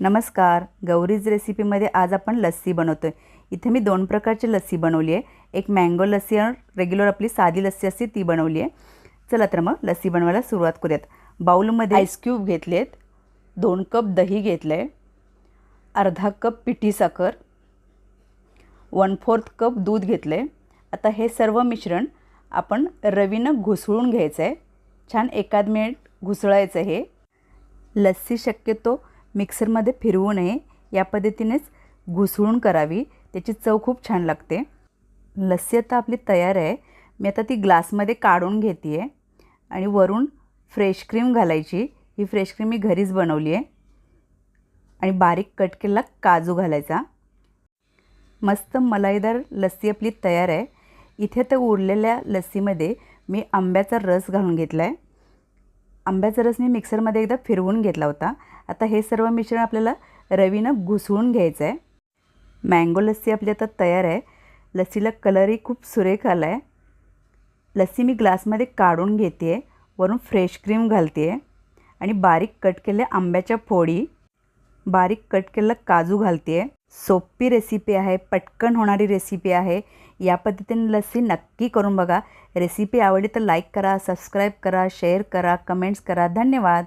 नमस्कार गौरीज रेसिपीमध्ये आज आपण लस्सी बनवतो आहे इथे मी दोन प्रकारची लस्सी बनवली आहे. एक मँगो लस्सी आणि रेग्युलर आपली साधी लस्सी असते ती बनवली आहे. चला तर मग लस्सी बनवायला सुरुवात करूयात. बाऊलमध्ये आईस्क्यूब घेतले आहेत दोन कप दही घेतलं आहे अर्धा कप पिठी साखर वन फोर्थ कप दूध घेतलं आहे आता हे सर्व मिश्रण आपण रवीनं घुसळून घ्यायचं आहे छान एकाद मिनिट घुसळायचं हे. लस्सी शक्यतो मिक्सरमध्ये फिरवू नये. या पद्धतीनेच घुसळून करावी. त्याची चव खूप छान लागते. लस्सी आता आपली तयार आहे. मी आता ती ग्लासमध्ये काढून घेते आहे आणि वरून फ्रेश क्रीम घालायची. ही फ्रेश क्रीम मी घरीच बनवली आहे. आणि बारीक कट केलेला काजू घालायचा. मस्त मलाईदार लस्सी आपली तयार आहे. इथे तर उरलेल्या लस्सीमध्ये मी आंब्याचा रस घालून घेतला आहे आंब्याचा रस मी मिक्सरमध्ये एकदा फिरवून घेतला होता. आता हे सर्व मिश्रण आपल्याला रवीनं घुसळून घ्यायचं आहे मँगो लस्सी आपली आता तयार आहे. लस्सीला कलरही खूप सुरेख आला आहे लस्सी मी ग्लासमध्ये काढून घेते आहे वरून फ्रेश क्रीम घालते आहे आणि बारीक कट केलेल्या आंब्याच्या फोडी बारीक कट केलेला काजू घालते आहे सोपी रेसिपी आहे पटकन होणारी रेसिपी आहे. या पद्धतीने लस्सी नक्की करून बघा. रेसिपी आवडली तर लाईक करा सबस्क्राईब करा शेअर करा कमेंट्स करा. धन्यवाद.